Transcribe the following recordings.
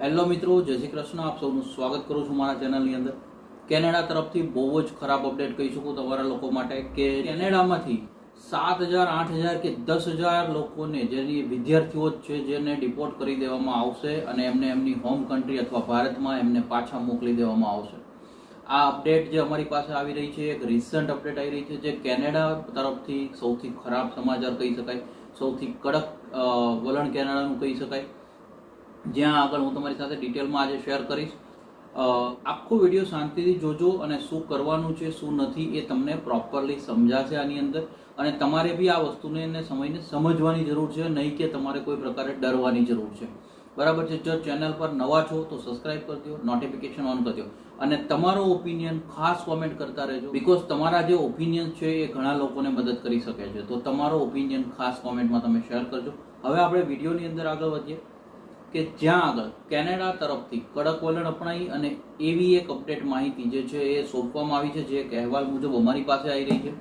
Hello મિત્રો, જય શ્રી કૃષ્ણ. આપ સૌનું સ્વાગત કરું છું મારા ચેનલની અંદર. કેનેડા તરફથી બહુ જ ખરાબ અપડેટ કહી શકું તમારા લોકો માટે કે કેનેડામાંથી સાત હજાર, આઠ હજાર કે દસ હજાર લોકોને, જેની વિદ્યાર્થીઓ જ છે, જેને ડિપોર્ટ કરી દેવામાં આવશે અને એમને એમની હોમ કન્ટ્રી અથવા ભારતમાં એમને પાછા મોકલી દેવામાં આવશે. આ અપડેટ જે અમારી પાસે આવી રહી છે, એક રિસન્ટ અપડેટ આવી રહી છે, જે કેનેડા તરફથી સૌથી ખરાબ સમાચાર કહી શકાય, સૌથી કડક વલણ કેનેડાનું કહી શકાય. જ્યાં આગળ હું તમારી સાથે ડિટેલમાં આજે શેર કરીશ. આખો વીડિયો શાંતિથી જોજો અને શું કરવાનું છે, શું નથી એ તમને પ્રોપરલી સમજાશે આની અંદર. અને તમારે બી આ વસ્તુને સમયને સમજવાની જરૂર છે, નહીં કે તમારે કોઈ પ્રકારે ડરવાની જરૂર છે. બરાબર છે? જો ચેનલ પર નવા છો તો સબસ્ક્રાઇબ કરી નોટિફિકેશન ઓન કરી અને તમારો ઓપિનિયન ખાસ કોમેન્ટ કરતા રહેજો. બિકોઝ તમારા જે ઓપિનિયન છે એ ઘણા લોકોને મદદ કરી શકે છે. તો તમારો ઓપિનિયન ખાસ કોમેન્ટમાં તમે શેર કરજો. હવે આપણે વિડીયોની અંદર આગળ વધીએ. કે જ્યાં આગળ કેનેડા તરફથી કડક વલણ અપનાવી અને એવી એક અપડેટ માહિતી જે છે એ સોંપવામાં આવી છે, જે એક અહેવાલ મુજબ અમારી પાસે આવી રહી છે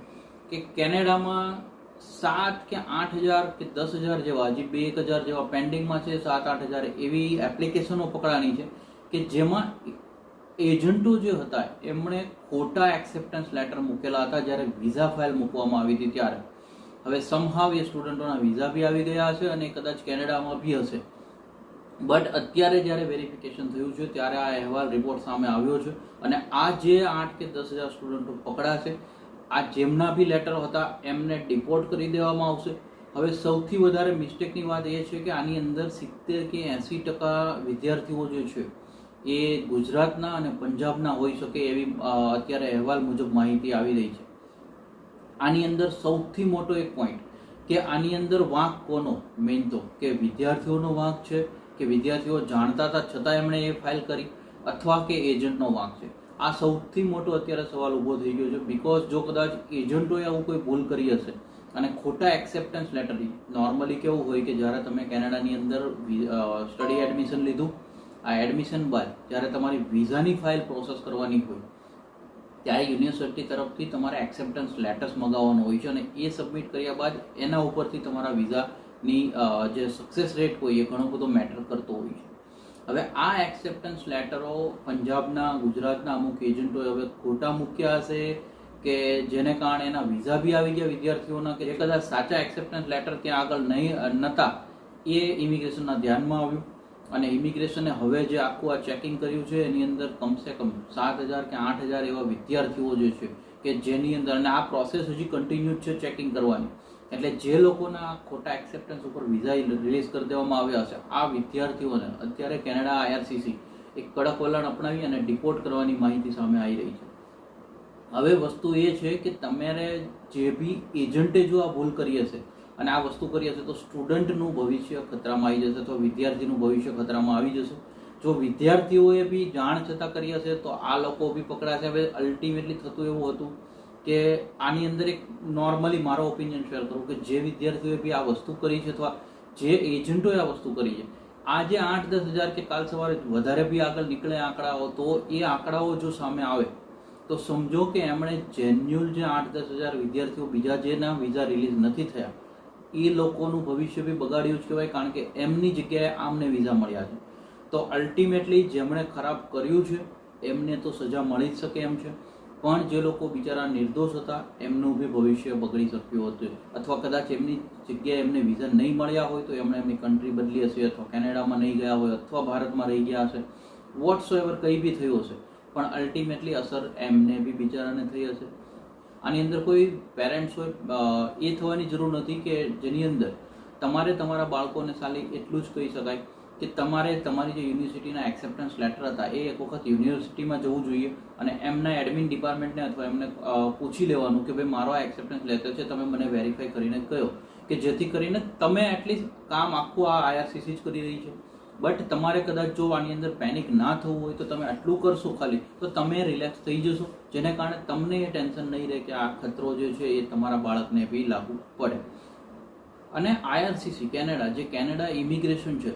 કે કેનેડામાં સાત કે આઠ હજાર કે દસ હજાર જેવા, હજી બે એક હજાર જેવા પેન્ડિંગમાં છે, સાત આઠ હજાર એવી એપ્લિકેશનો પકડાણી છે કે જેમાં એજન્ટો જે હતા એમણે ખોટા એક્સેપ્ટન્સ લેટર મૂકેલા હતા જ્યારે વિઝા ફાઇલ મૂકવામાં આવી હતી ત્યારે. હવે સમહાવ એ સ્ટુડન્ટોના વિઝા બી આવી ગયા હશે અને કદાચ કેનેડામાં બી હશે. બટ અત્યારે જ્યારે વેરિફિકેશન થયું છે, ત્યારે આ અહેવાલ રિપોર્ટ સામે આવ્યો છે. અને આ જે આઠ કે દસ હજાર સ્ટુડન્ટો પકડાશે, આ જેમના બી લેટર હતા, એમને ડિપોર્ટ કરી દેવામાં આવશે. હવે સૌથી વધારે મિસ્ટેકની વાત એ છે કે આની અંદર સિત્તેર કે એંસી ટકા વિદ્યાર્થીઓ જે છે, એ ગુજરાતના અને પંજાબના હોઈ શકે એવી અત્યારે અહેવાલ મુજબ માહિતી આવી રહી છે. આની અંદર સૌથી મોટો એક પોઈન્ટ કે આની અંદર વાંક કોનો? મેઇન તો કે વિદ્યાર્થીઓનો વાંક છે કે વિદ્યાર્થીઓ જાણતા હતા, છતાં એમણે એ ફાઇલ કરી અથવા કે એજન્ટનો વાંક છે. આ સૌથી મોટો અત્યારે સવાલ ઊભો થઈ ગયો છે બીકોઝ જો કદાચ એજન્ટોએ આવું કોઈ ભૂલ કરી હશે, અને ખોટા એક્સેપ્ટન્સ લેટર નોર્મલી કેવું હોય કે જ્યારે તમે કેનેડાની અંદર સ્ટડી એડમિશન લીધું, આ એડમિશન બાદ જ્યારે તમારી વિઝાની ફાઇલ પ્રોસેસ કરવાની હોય, ત્યારે યુનિવર્સિટી તરફથી તમારે એક્સેપ્ટન્સ લેટર્સ મગાવવાનો હોય છે અને એ સબમિટ કર્યા બાદ એના ઉપરથી તમારા વિઝાની જે સક્સેસ રેટ હોય એ ઘણો બધો મેટર કરતો હોય છે. હવે આ એક્સેપ્ટન્સ લેટરો પંજાબના, ગુજરાતના અમુક એજન્ટોએ હવે ખોટા મૂક્યા હશે કે જેને કારણે એના વિઝા બી આવી ગયા વિદ્યાર્થીઓના કે જે કદાચ સાચા એક્સેપ્ટન્સ લેટર ત્યાં આગળ નહીં નહોતા એ ઇમિગ્રેશનના ધ્યાનમાં આવ્યું. અને ઇમિગ્રેશને હવે જે આખું આ ચેકિંગ કર્યું છે, એની અંદર કમસે કમ સાત હજાર કે આઠ હજાર એવા વિદ્યાર્થીઓ જે છે કે જેની અંદર, અને આ પ્રોસેસ હજી કન્ટિન્યુ છે ચેકિંગ કરવાની. એટલે જે લોકોના ખોટા એક્સેપ્ટન્સ ઉપર વિઝા રિલીઝ કરી દેવામાં આવ્યા હશે આ વિદ્યાર્થીઓને અત્યારે કેનેડા આઈઆરસીસી એક કડક વલણ અપનાવી અને ડિપોર્ટ કરવાની માહિતી સામે આવી રહી છે. હવે વસ્તુ એ છે કે તમારે જે બી એજન્ટે જો આ ભૂલ કરી હશે અને આ વસ્તુ કરી હશે તો સ્ટુડન્ટનું ભવિષ્ય ખતરામાં આવી જશે તો વિદ્યાર્થીનું ભવિષ્ય ખતરામાં આવી જશે. જો વિદ્યાર્થીઓએ બી જાણ છતાં કરી હશે તો આ લોકો બી પકડાશે. હવે અલ્ટિમેટલી થતું એવું હતું કે આની અંદર એક નોર્મલી મારો ઓપિનિયન શેર કરું કે જે વિદ્યાર્થીઓએ બી આ વસ્તુ કરી છે અથવા જે એજન્ટોએ આ વસ્તુ કરી છે, આજે આઠ દસ હજાર કે કાલ સવારે વધારે બી આગળ નીકળે આંકડાઓ, તો એ આંકડાઓ જો સામે આવે, તો સમજો કે એમણે જેન્યુઅલ જે આઠ દસ હજાર વિદ્યાર્થીઓ બીજા જેના વિઝા રિલીઝ નથી થયા, એ લોકોનું ભવિષ્ય બી બગાડ્યું જ કહેવાય, કારણ કે એમની જગ્યાએ આમને વિઝા મળ્યા છે. તો અલ્ટિમેટલી જેમણે ખરાબ કર્યું છે, એમને તો સજા મળી જ શકે એમ છે. પણ જે લોકો બિચારા નિર્દોષ હતા, એમનું બી ભવિષ્ય બગડી શક્યું હતું. અથવા કદાચ એમની જગ્યાએ એમને વિઝા નહીં મળ્યા હોય તો એમણે એમની કન્ટ્રી બદલી હશે અથવા કેનેડામાં નહીં ગયા હોય અથવા ભારતમાં રહી ગયા હશે. વોટ્સો એવર કંઈ બી થયું હશે. પણ અલ્ટિમેટલી અસર એમને બી બિચારાને થઈ હશે. આની અંદર કોઈ પેરેન્ટ્સ હોય એ થવાની જરૂર નથી કે જેની અંદર તમારે તમારા બાળકોને ખાલી એટલું જ કહી શકાય કે તમારે તમારી જે યુનિવર્સિટીના એક્સેપ્ટન્સ લેટર હતા, એ એક વખત યુનિવર્સિટીમાં જવું જોઈએ અને એમના એડમિન ડિપાર્ટમેન્ટને અથવા એમને પૂછી લેવાનું કે ભાઈ મારો આ એક્સેપ્ટન્સ લેટર છે, તમે મને વેરીફાઈ કરીને કહો કે જેથી કરીને તમે એટલીસ્ટ કામ આખું આ આઈઆરસીસી જ કરી રહી છે. બટ તમારે કદાચ જો આની અંદર પેનિક ના થવું હોય તો તમે આટલું કરશો ખાલી, તો તમે રિલેક્સ થઈ જશો. જેને કારણે તમને એ ટેન્શન નહીં રહે કે આ ખતરો જે છે એ તમારા બાળકને બી લાગુ પડે. અને આઈઆરસીસી કેનેડા, જે કેનેડા ઇમિગ્રેશન છે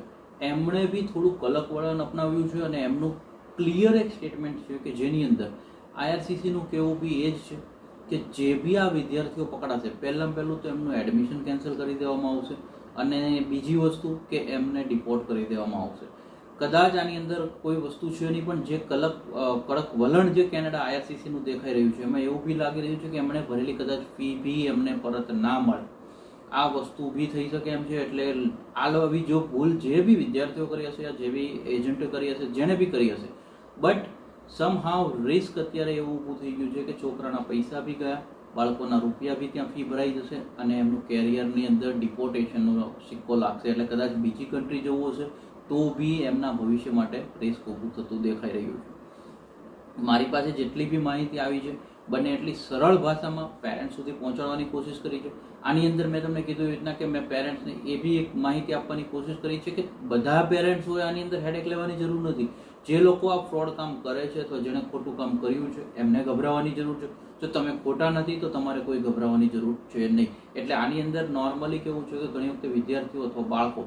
એમણે બી થોડું કલક વલણ અપનાવ્યું છે અને એમનું ક્લિયર એક સ્ટેટમેન્ટ છે કે જેની અંદર આઈઆરસીસીનું કહેવું બી એ જ છે કે જે બી આ વિદ્યાર્થીઓ પકડાશે પહેલાં પહેલું તો એમનું એડમિશન કેન્સલ કરી દેવામાં આવશે અને બીજી વસ્તુ કે એમને ડિપોર્ટ કરી દેવામાં આવશે. કદાચ આની અંદર કોઈ વસ્તુ છે નહીં, પણ જે કલક કડક વલણ જે કેનેડા આઈઆરસીસીનું દેખાઈ રહ્યું છે, એમાં એવું બી લાગી રહ્યું છે કે એમણે ભરેલી કદાચ ફી બી એમને પરત ના મળે. આ વસ્તુ ઊભી થઈ શકે એમ છે એટલે આવી જો ભૂલ જે બી વિદ્યાર્થીઓ કરી હશે યા જે બી એજન્ટો કરી હશે, જેણે બી કરી હશે બટ સમ હાવ રિસ્ક અત્યારે એવું ઊભું થઈ ગયું છે કે છોકરાના પૈસા બી ગયા, બાળકોના રૂપિયા બી ત્યાં ફી ભરાઈ જશે અને એમનું કેરિયરની અંદર ડિપોર્ટેશનનો સિક્કો લાગશે. એટલે કદાચ બીજી કન્ટ્રી જવું હશે, તો બી એમના ભવિષ્ય માટે રિસ્ક ઊભું થતું દેખાઈ રહ્યું છે. મારી પાસે જેટલી બી માહિતી આવી છે બને એટલી સરળ ભાષામાં પેરેન્ટ્સ સુધી પહોંચાડવાની કોશિશ કરી છે. આની અંદર મેં તમને કીધું એવી રીતના કે મેં પેરેન્ટ્સને એ બી એક માહિતી આપવાની કોશિશ કરી છે કે બધા પેરેન્ટ્સ હોય આની અંદર હેડેક લેવાની જરૂર નથી. જે લોકો આ ફ્રોડ કામ કરે છે અથવા જેણે ખોટું કામ કર્યું છે, એમને ગભરાવાની જરૂર છે. જો તમે ખોટા નથી, તો તમારે કોઈ ગભરાવાની જરૂર છે નહીં. એટલે આની અંદર નોર્મલી કેવું છે કે ઘણી વખતે વિદ્યાર્થીઓ અથવા બાળકો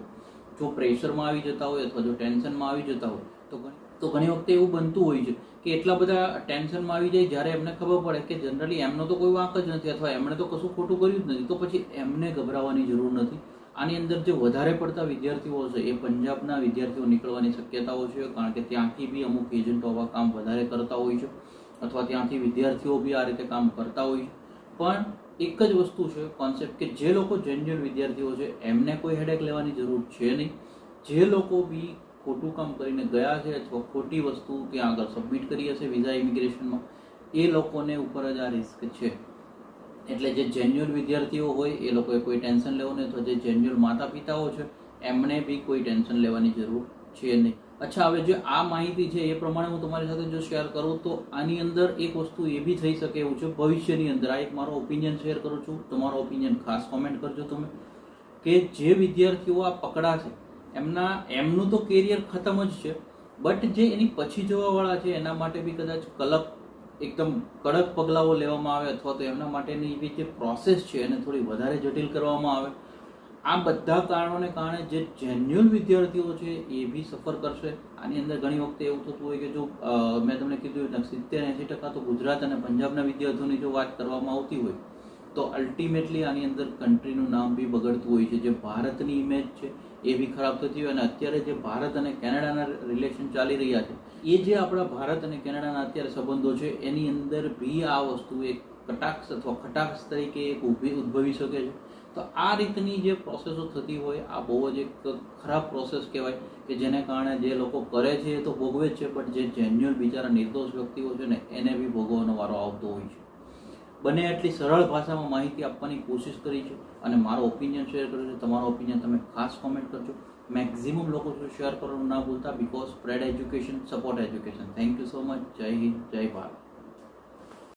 જો પ્રેશરમાં આવી જતા હોય અથવા જો ટેન્શનમાં આવી જતા હોય, તો ઘણી તો ઘણી વખતે એવું બનતું હોય છે કે એટલા બધા ટેન્શનમાં આવી જાય જ્યારે એમને ખબર પડે કે જનરલી એમનો તો કોઈ વાંક જ નથી અથવા એમણે તો કશું ખોટું કર્યું જ નથી, તો પછી એમને ગભરાવાની જરૂર નથી. આની અંદર જે વધારે પડતા વિદ્યાર્થીઓ છે એ પંજાબના વિદ્યાર્થીઓ નીકળવાની શક્યતાઓ છે, કારણ કે ત્યાંથી બી અમુક એજન્ટો આવા કામ વધારે કરતા હોય છે અથવા ત્યાંથી વિદ્યાર્થીઓ બી આ રીતે કામ કરતા હોય છે. પણ એક જ વસ્તુ છે કોન્સેપ્ટ કે જે લોકો જેન્યુઅલ વિદ્યાર્થીઓ છે એમને કોઈ હેડેક લેવાની જરૂર છે નહીં. જે લોકો બી ખોટું કામ કરીને ગયા છે અથવા ખોટી વસ્તુ ત્યાં આગળ સબમિટ કરી હશે વિઝા ઇમિગ્રેશનમાં એ લોકોને ઉપર જ આ રિસ્ક છે. એટલે જે જેન્યુઅલ વિદ્યાર્થીઓ હોય, એ લોકોએ કોઈ ટેન્શન લેવું નહીં. અથવા જે જેન્યુઅલ માતા પિતાઓ છે એમણે બી કોઈ ટેન્શન લેવાની જરૂર છે નહીં. અચ્છા, હવે જે આ માહિતી છે, એ પ્રમાણે હું તમારી સાથે જો શેર કરું, તો આની અંદર એક વસ્તુ એ બી થઈ શકે એવું છે, ભવિષ્યની અંદર. આ એક મારો ઓપિનિયન શેર કરું છું. તમારો ઓપિનિયન ખાસ કોમેન્ટ કરજો તમે. કે જે વિદ્યાર્થીઓ આ પકડાશે એમના, એમનું તો કેરિયર ખતમ જ છે. બટ જે એની પછી જોવાવાળા છે, એના માટે બી કદાચ કલક, એકદમ કડક પગલાઓ લેવામાં આવે અથવા તો એમના માટેની બી જે પ્રોસેસ છે, એને થોડી વધારે જટિલ કરવામાં આવે. આ બધા કારણોને કારણે જે જેન્યુઅલ વિદ્યાર્થીઓ છે, એ બી સફર કરશે. આની અંદર ઘણી વખતે એવું થતું હોય કે જો મેં તમને કીધું સિત્તેર એંસી ટકા તો ગુજરાત અને પંજાબના વિદ્યાર્થીઓની જો વાત કરવામાં આવતી હોય તો અલ્ટિમેટલી આની અંદર કન્ટ્રીનું નામ બી બગડતું હોય છે. જે ભારતની ઇમેજ છે એ બી ખરાબ થતી હોય અને અત્યારે જે ભારત અને કેનેડાના રિલેશન ચાલી રહ્યા છે, એ જે આપણા ભારત અને કેનેડાના અત્યારે સંબંધો છે, એની અંદર બી આ વસ્તુ એક કટાક્ષ અથવા કટાક્ષ તરીકે એક ઊભી ઉદ્ભવી શકે છે. તો આ રીતની જે પ્રોસેસો થતી હોય, આ બહુ જ એક ખરાબ પ્રોસેસ કહેવાય કે જેને કારણે જે લોકો કરે છે એ તો ભોગવે જ છે બટ જે જેન્યુઅલ બિચારા નિર્દોષ વ્યક્તિઓ છે ને, એને બી ભોગવવાનો વારો આવતો હોય છે. બને એટલી સરળ ભાષામાં માહિતી આપવાની કોશિશ કરી છે અને મારો ઓપિનિયન શેર કર્યો છે. તમારો ઓપિનિયન તમે ખાસ કોમેન્ટ કરજો. મેક્ઝિમમ લોકો શેર કરવાનું ના ભૂલતા because spread education support education thank you so much જય હિન્દ, જય ભારત.